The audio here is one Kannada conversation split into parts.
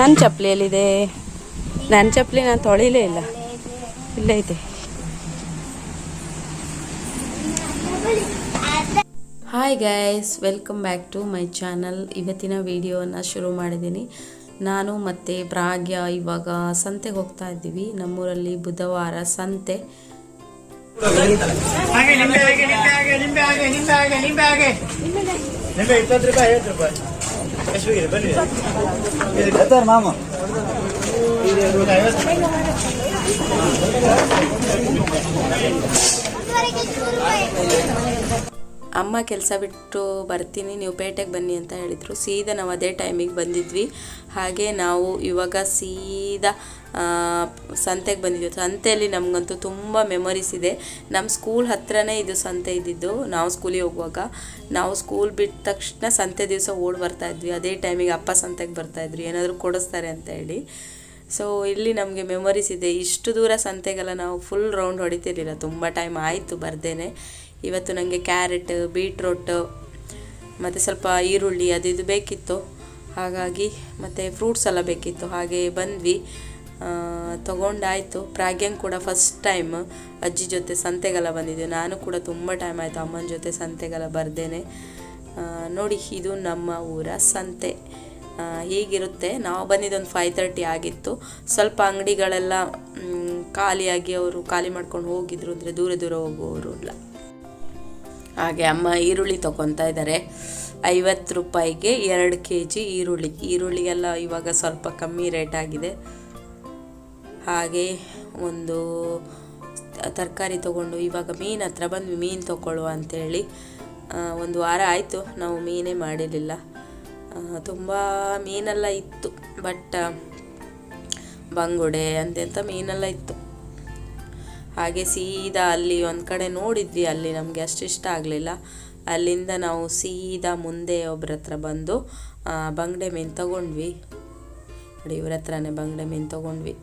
ನನ್ನ ಚಪ್ಪಲಿ ಎಲ್ಲಿದೆ ನನ್ನ ಚಪ್ಪಲಿ ನಾನು ತೊಳಿಲೇ ಇಲ್ಲ. ಇಲ್ಲೇ ಇದೆ. Hi guys welcome back to my channel ಇವತ್ತಿನ ವಿಡಿಯೋನ ಶುರು ಮಾಡಿದ್ದೀನಿ. ನಾನು ಮತ್ತು ಪ್ರಾಗ್ಯ ಇವಾಗ ಸಂತೆಗೆ ಹೋಗ್ತಾ ಇದ್ದೀವಿ. ನಮ್ಮೂರಲ್ಲಿ ಬುಧವಾರ ಸಂತೆ. ಹಾಗೆ ನಿಂಬೆ ಹಾಗೆ ನಿಂಬೆ ಹಾಗೆ ನಿಂಬೆ ಹಾಗೆ ನಿಂಬೆ ಹಾಗೆ ನಿಂಬೆ ಹಾಗೆ. ನಿಂಬೆ ಇಪ್ಪತ್ತು ರೂಪಾಯಿ ಐವತ್ತು ರೂಪಾಯಿ. ಎಷ್ಟು ಬೇಕಿದೆ ಬನ್ನಿ ಎತ್ತಾರೆ ಮಾಮ ಇದು ಇವಾಗ ಐವತ್ತು ಅಮ್ಮ ಕೆಲಸ ಬಿಟ್ಟು ಬರ್ತೀನಿ, ನೀವು ಪೇಟೆಗೆ ಬನ್ನಿ ಅಂತ ಹೇಳಿದರು. ಸೀದಾ ನಾವು ಅದೇ ಟೈಮಿಗೆ ಬಂದಿದ್ವಿ. ಹಾಗೆ ನಾವು ಇವಾಗ ಸೀದಾ ಸಂತೆಗೆ ಬಂದಿದ್ವಿ. ಸಂತೆಯಲ್ಲಿ ನಮಗಂತೂ ತುಂಬ ಮೆಮೊರೀಸ್ ಇದೆ. ನಮ್ಮ ಸ್ಕೂಲ್ ಹತ್ರನೇ ಇದು ಸಂತೆ ಇದ್ದಿದ್ದು, ನಾವು ಸ್ಕೂಲಿಗೆ ಹೋಗುವಾಗ. ನಾವು ಸ್ಕೂಲ್ ಬಿಟ್ಟ ತಕ್ಷಣ ಸಂತೆ ದಿವಸ ಓಡಿ ಬರ್ತಾ ಇದ್ವಿ. ಅದೇ ಟೈಮಿಗೆ ಅಪ್ಪ ಸಂತೆಗೆ ಬರ್ತಾಯಿದ್ರು ಏನಾದರೂ ಕೊಡಿಸ್ತಾರೆ ಅಂತ ಹೇಳಿ. ಸೊ ಇಲ್ಲಿ ನಮಗೆ ಮೆಮೊರೀಸ್ ಇದೆ. ಇಷ್ಟು ದೂರ ಸಂತೆಗೆಲ್ಲ ನಾವು ಫುಲ್ ರೌಂಡ್ ಹೊಡಿತಿರ್ಲಿಲ್ಲ. ತುಂಬ ಟೈಮ್ ಆಯಿತು ಬರ್ದೇನೆ. ಇವತ್ತು ನನಗೆ ಕ್ಯಾರೆಟ್, ಬೀಟ್ರೋಟ್, ಮತ್ತು ಸ್ವಲ್ಪ ಈರುಳ್ಳಿ ಅದು ಇದು ಬೇಕಿತ್ತು. ಹಾಗಾಗಿ ಮತ್ತು ಫ್ರೂಟ್ಸ್ ಎಲ್ಲ ಬೇಕಿತ್ತು. ಹಾಗೆ ಬಂದ್ವಿ. ತೊಗೊಂಡಾಯಿತು ಪ್ರಾಗ್ಯಂಗ್ ಕೂಡ ಫಸ್ಟ್ ಟೈಮ್ ಅಜ್ಜಿ ಜೊತೆ ಸಂತೆಗೆಲ್ಲ ಬಂದಿದ್ದೆ. ನಾನು ಕೂಡ ತುಂಬ ಟೈಮ್ ಆಯಿತು ಅಮ್ಮನ ಜೊತೆ ಸಂತೆಗೆಲ್ಲ ಬರ್ದೇನೆ. ನೋಡಿ, ಇದು ನಮ್ಮ ಊರ ಸಂತೆ. ಹೀಗಿರುತ್ತೆ. ನಾವು ಬಂದಿದ್ದೊಂದು ಫೈವ್ ತರ್ಟಿ ಆಗಿತ್ತು. ಸ್ವಲ್ಪ ಅಂಗಡಿಗಳೆಲ್ಲ ಖಾಲಿಯಾಗಿ ಅವರು ಖಾಲಿ ಮಾಡ್ಕೊಂಡು ಹೋಗಿದ್ರು. ಅಂದರೆ ದೂರ ದೂರ ಹೋಗುವವರು ಹಾಗೆ ಅಮ್ಮ ಈರುಳ್ಳಿ ತಗೊತಾ ಇದ್ದಾರೆ. ಐವತ್ತು ರೂಪಾಯಿಗೆ ಎರಡು ಕೆ ಜಿ ಈರುಳ್ಳಿ ಈರುಳ್ಳಿಗೆಲ್ಲ ಇವಾಗ ಸ್ವಲ್ಪ ಕಮ್ಮಿ ರೇಟ್ ಆಗಿದೆ. ಹಾಗೆ ಒಂದು ತರಕಾರಿ ತೊಗೊಂಡು ಇವಾಗ ಮೀನು ಹತ್ರ ಬಂದ್ವಿ. ಮೀನು ತೊಗೊಳ್ಳುವ ಅಂತೇಳಿ. ಆ, ಒಂದು ವಾರ ಆಯಿತು. ನಾವು ಮೀನೇ ಮಾಡಿರಲಿಲ್ಲ. ತುಂಬ ಮೀನೆಲ್ಲ ಇತ್ತು. ಬಟ್ ಬಂಗುಡೆ ಅಂತೆಂಥ ಮೀನೆಲ್ಲ ಇತ್ತು. ಹಾಗೆ ಸೀದಾ ಅಲ್ಲಿ ಒಂದು ಕಡೆ ನೋಡಿದ್ವಿ, ಅಲ್ಲಿ ನಮಗೆ ಅಷ್ಟು ಇಷ್ಟ ಆಗಲಿಲ್ಲ. ಅಲ್ಲಿಂದ ನಾವು ಸೀದಾ ಮುಂದೆ ಒಬ್ರ ಹತ್ರ ಬಂದು ಬಂಗಡೆ ಮೀನು ತಗೊಂಡ್ವಿ. ನೋಡಿ, ಇವ್ರ ಹತ್ರನೇ ಬಂಗಡೆ ಮೀನು ತಗೊಂಡ್ವಿ.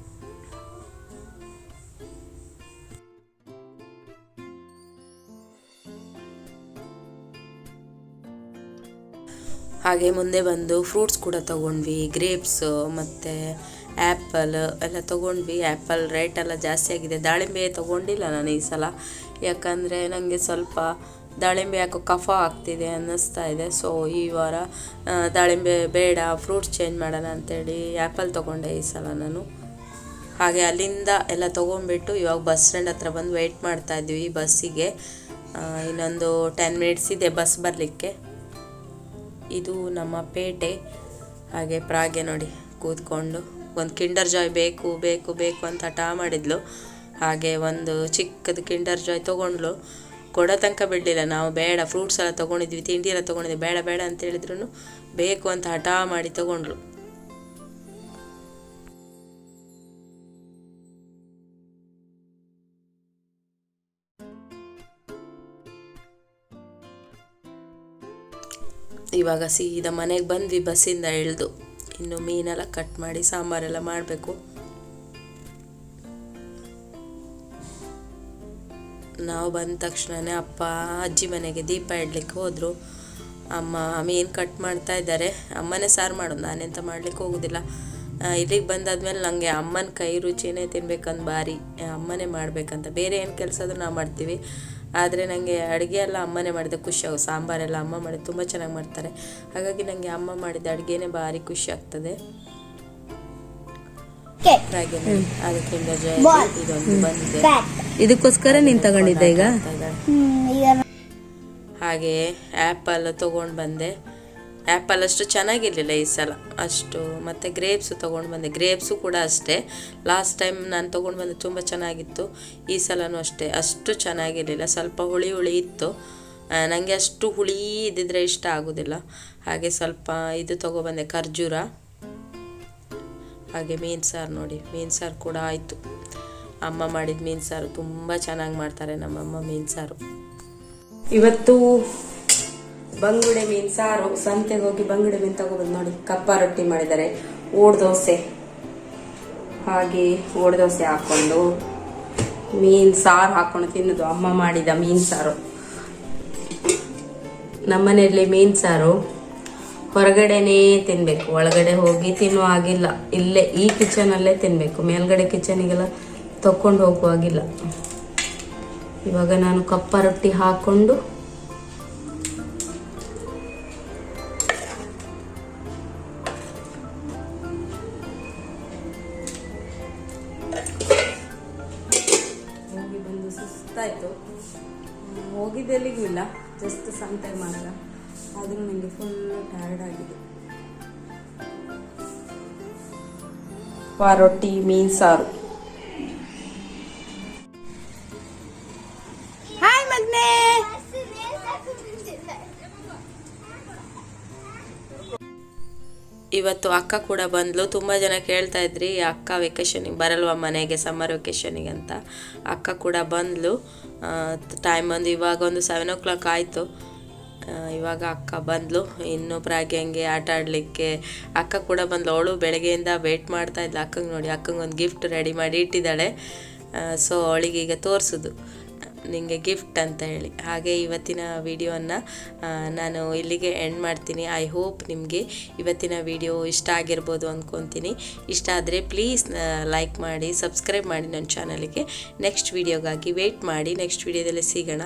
ಹಾಗೆ ಮುಂದೆ ಬಂದು ಫ್ರೂಟ್ಸ್ ಕೂಡ ತಗೊಂಡ್ವಿ ಗ್ರೇಪ್ಸ್ ಮತ್ತು ಆ್ಯಪಲ್ ಎಲ್ಲ ತೊಗೊಂಡ್ವಿ. ಆ್ಯಪಲ್ ರೇಟ್ ಎಲ್ಲ ಜಾಸ್ತಿ ಆಗಿದೆ. ದಾಳಿಂಬೆ ತೊಗೊಂಡಿಲ್ಲ ನಾನು ಈ ಸಲ. ಯಾಕಂದರೆ ನನಗೆ ಸ್ವಲ್ಪ ದಾಳಿಂಬೆ ಯಾಕೋ ಕಫ ಆಗ್ತಿದೆ ಅನ್ನಿಸ್ತಾ ಇದೆ. ಸೊ ಈ ವಾರ ದಾಳಿಂಬೆ ಬೇಡ ಫ್ರೂಟ್ಸ್ ಚೇಂಜ್ ಮಾಡೋಣ ಅಂತೇಳಿ ಆ್ಯಪಲ್ ತೊಗೊಂಡೆ ಈ ಸಲ ನಾನು. ಹಾಗೆ ಅಲ್ಲಿಂದ ಎಲ್ಲ ತೊಗೊಂಡ್ಬಿಟ್ಟು ಇವಾಗ ಬಸ್ ಸ್ಟ್ಯಾಂಡ್ ಹತ್ರ ಬಂದು ವೆಯ್ಟ್ ಮಾಡ್ತಾ ಇದ್ವಿ ಬಸ್ಸಿಗೆ ಇನ್ನೊಂದು ಟೆನ್ ಮಿನಿಟ್ಸ್ ಇದೆ ಬಸ್ ಬರಲಿಕ್ಕೆ. ಇದು ನಮ್ಮ ಪೇಟೆ. ಹಾಗೆ ಪ್ರಾಗೆ ನೋಡಿ ಕೂತ್ಕೊಂಡು. ಒಂದು ಕಿಂಡರ್ ಜಾಯ್ ಬೇಕು ಬೇಕು ಬೇಕು ಅಂತ ಹಠ ಮಾಡಿದ್ಲು. ಹಾಗೆ ಒಂದು ಚಿಕ್ಕದು ಕಿಂಡರ್ ಜಾಯ್ ತೊಗೊಂಡ್ಲು ಕೊಡೋ ತನಕ ಬಿಡಲಿಲ್ಲ. ನಾವು ಬೇಡ ಫ್ರೂಟ್ಸ್ ಎಲ್ಲ ತೊಗೊಂಡಿದ್ವಿ, ತಿಂಡಿ ಎಲ್ಲ ತೊಗೊಂಡಿದ್ವಿ, ಬೇಡ ಬೇಡ ಅಂತ ಹೇಳಿದ್ರು ಬೇಕು ಅಂತ ಹಠ ಮಾಡಿ ತೊಗೊಂಡ್ಲು ಇವಾಗ ಸೀದಾ ಮನೆಗೆ ಬಂದ್ವಿ ಬಸ್ಸಿಂದ ಇಳಿದು. ಇನ್ನು ಮೀನೆಲ್ಲ ಕಟ್ ಮಾಡಿ ಸಾಂಬಾರೆಲ್ಲ ಮಾಡಬೇಕು. ನಾವು ಬಂದ ತಕ್ಷಣನೇ ಅಪ್ಪ, ಅಜ್ಜಿ ಮನೆಗೆ ದೀಪ ಇಡ್ಲಿಕ್ಕೆ ಹೋದರು. ಅಮ್ಮ ಮೀನು ಕಟ್ ಮಾಡ್ತಾ ಇದ್ದಾರೆ. ಅಮ್ಮನೇ ಸಾರು ಮಾಡೋದು ನಾನೆಂತ ಮಾಡ್ಲಿಕ್ಕೆ ಹೋಗೋದಿಲ್ಲ. ಇಲ್ಲಿಗೆ ಬಂದಾದ್ಮೇಲೆ ನನಗೆ ಅಮ್ಮನ ಕೈ ರುಚಿನೇ ತಿನ್ಬೇಕಂದು ಭಾರಿ ಅಮ್ಮನೇ ಮಾಡಬೇಕಂತ, ಬೇರೆ ಏನು ಕೆಲಸ ಆದರೂ ನಾವು ಮಾಡ್ತೀವಿ. ಆದರೆ ನನಗೆ ಅಡುಗೆ ಎಲ್ಲ ಅಮ್ಮನೇ ಮಾಡಿದ ಖುಷಿ ಆಗೋ ಸಾಂಬಾರೆಲ್ಲ ಅಮ್ಮ ಮಾಡಿದ ತುಂಬ ಚೆನ್ನಾಗಿ ಮಾಡ್ತಾರೆ. ಹಾಗಾಗಿ ನನಗೆ ಅಮ್ಮ ಮಾಡಿದ ಅಡುಗೆನೇ ಭಾರಿ ಖುಷಿ ಆಗ್ತದೆ. ಹಾಗೆ ಅದಕ್ಕೆ ಇದೊಂದು ಬಂದಿದೆ. ಇದಕ್ಕೋಸ್ಕರ ನೀನ್ ತಗೊಂಡಿದ್ದೆ ಈಗ? ಹಾಗೆ ಆಪಲ್ ತಗೊಂಡ್ ಬಂದೆ. ಆ್ಯಪಲ್ ಅಷ್ಟು ಚೆನ್ನಾಗಿರಲಿಲ್ಲ ಈ ಸಲ. ಅಷ್ಟು ಮತ್ತು ಗ್ರೇಪ್ಸು ತೊಗೊಂಡು ಬಂದೆ. ಗ್ರೇಪ್ಸು ಕೂಡ ಅಷ್ಟೇ. ಲಾಸ್ಟ್ ಟೈಮ್ ನಾನು ತೊಗೊಂಡು ಬಂದೆ ತುಂಬ ಚೆನ್ನಾಗಿತ್ತು. ಈ ಸಲನೂ ಅಷ್ಟೇ. ಅಷ್ಟು ಚೆನ್ನಾಗಿರಲಿಲ್ಲ. ಸ್ವಲ್ಪ ಹುಳಿ ಹುಳಿ ಇತ್ತು. ನನಗೆ ಅಷ್ಟು ಹುಳಿ ಇದ್ದಿದ್ರೆ ಇಷ್ಟ ಆಗೋದಿಲ್ಲ. ಹಾಗೆ ಸ್ವಲ್ಪ ಇದು ತೊಗೊಬಂದೆ ಖರ್ಜೂರ. ಹಾಗೆ ಮೀನು ಸಾರು ನೋಡಿ. ಮೀನು ಸಾರು ಕೂಡ ಆಯಿತು. ಅಮ್ಮ ಮಾಡಿದ ಮೀನು ಸಾರು ತುಂಬ ಚೆನ್ನಾಗಿ ಮಾಡ್ತಾರೆ ನಮ್ಮಮ್ಮ ಮೀನು ಸಾರು. ಇವತ್ತು ಬಂಗುಡೆ ಮೀನ್ ಸಾರು ಸಂತೆಗೆ ಹೋಗಿ ಬಂಗುಡೆ ಮೀನ್ ತಗೊಬಂದು ನೋಡಿ. ಕಪ್ಪ ರೊಟ್ಟಿ ಮಾಡಿದ್ದಾರೆ. ಓಡ್ ದೋಸೆ. ಹಾಗೆ ಓಡ್ ದೋಸೆ ಹಾಕೊಂಡು ಮೀನ್ ಸಾರು ಹಾಕೊಂಡು ತಿನ್ನೋದು. ಅಮ್ಮ ಮಾಡಿದ ಮೀನ್ ಸಾರು. ನಮ್ಮನೆಯಲ್ಲಿ ಮೀನ್ ಸಾರು ಹೊರಗಡೆನೇ ತಿನ್ಬೇಕು. ಒಳಗಡೆ ಹೋಗಿ ತಿನ್ನುವ ಹಾಗಿಲ್ಲ. ಇಲ್ಲೇ ಈ ಕಿಚನಲ್ಲೇ ತಿನ್ಬೇಕು. ಮೇಲ್ಗಡೆ ಕಿಚನಿಗೆಲ್ಲ ತಕೊಂಡು ಹೋಗುವಾಗಿಲ್ಲ ಇವಾಗ ನಾನು ಕಪ್ಪ ರೊಟ್ಟಿ ಹಾಕೊಂಡು ಹೋಗಿ ಬಂದು ಸುಸ್ತಾಯಿತು. ಹೋಗಿದ್ದು ಎಲ್ಲಿಗೂ ಇಲ್ಲ ಜಸ್ಟ್ ಸಂತೆ ಮಾತ್ರ. ಆದರೂ ನನಗೆ ಫುಲ್ ಟಯರ್ಡ್ ಆಗಿದೆ. ರೊಟ್ಟಿ ಮೀನ್ ಸಾರು. ಹಾಯ್ ಮಗ್ನೆ ಇವತ್ತು ಅಕ್ಕ ಕೂಡ ಬಂದ್ಲು. ತುಂಬ ಜನ ಕೇಳ್ತಾ ಇದ್ರಿ ಅಕ್ಕ ವೆಕೇಶನಿಗೆ ಬರಲ್ವಾ ಮನೆಗೆ ಸಮ್ಮರ್ ವೆಕೇಶನಿಗೆ ಅಂತ. ಅಕ್ಕ ಕೂಡ ಬಂದ್ಲು. ಟೈಮ್ ಬಂದು ಇವಾಗ ಒಂದು ಸೆವೆನ್ ಓ ಕ್ಲಾಕ್ ಆಯಿತು ಇವಾಗ ಅಕ್ಕ ಬಂದ್ಲು. ಇನ್ನು ಪ್ರಾಗ್ಯಂಗೆ ಆಟ ಆಡಲಿಕ್ಕೆ ಅಕ್ಕ ಕೂಡ ಬಂದ್ಲು. ಅವಳು ಬೆಳಗ್ಗೆಯಿಂದ ವೇಟ್ ಮಾಡ್ತಾ ಇದ್ಲು. ಅಕ್ಕಂಗೆ ನೋಡಿ, ಅಕ್ಕಂಗೆ ಒಂದು ಗಿಫ್ಟ್ ರೆಡಿ ಮಾಡಿ ಇಟ್ಟಿದ್ದಾಳೆ. ಸೊ ಅವಳಿಗೆ ಈಗ ತೋರಿಸೋದು. ನಿಮಗೆ ಗಿಫ್ಟ್ ಅಂತ ಹೇಳಿ. ಹಾಗೆ ಇವತ್ತಿನ ವಿಡಿಯೋವನ್ನು ನಾನು ಇಲ್ಲಿಗೆ ಎಂಡ್ ಮಾಡ್ತೀನಿ. ಐ ಹೋಪ್ ನಿಮಗೆ ಇವತ್ತಿನ ವಿಡಿಯೋ ಇಷ್ಟ ಆಗಿರ್ಬೋದು ಅಂದ್ಕೊತೀನಿ ಇಷ್ಟ ಆದರೆ ಪ್ಲೀಸ್ ಲೈಕ್ ಮಾಡಿ ಸಬ್ಸ್ಕ್ರೈಬ್ ಮಾಡಿ ನನ್ನ ಚಾನಲಿಗೆ ನೆಕ್ಸ್ಟ್ ವಿಡಿಯೋಗಾಗಿ ವೆಯ್ಟ್ ಮಾಡಿ. ನೆಕ್ಸ್ಟ್ ವಿಡಿಯೋದಲ್ಲಿ ಸಿಗೋಣ.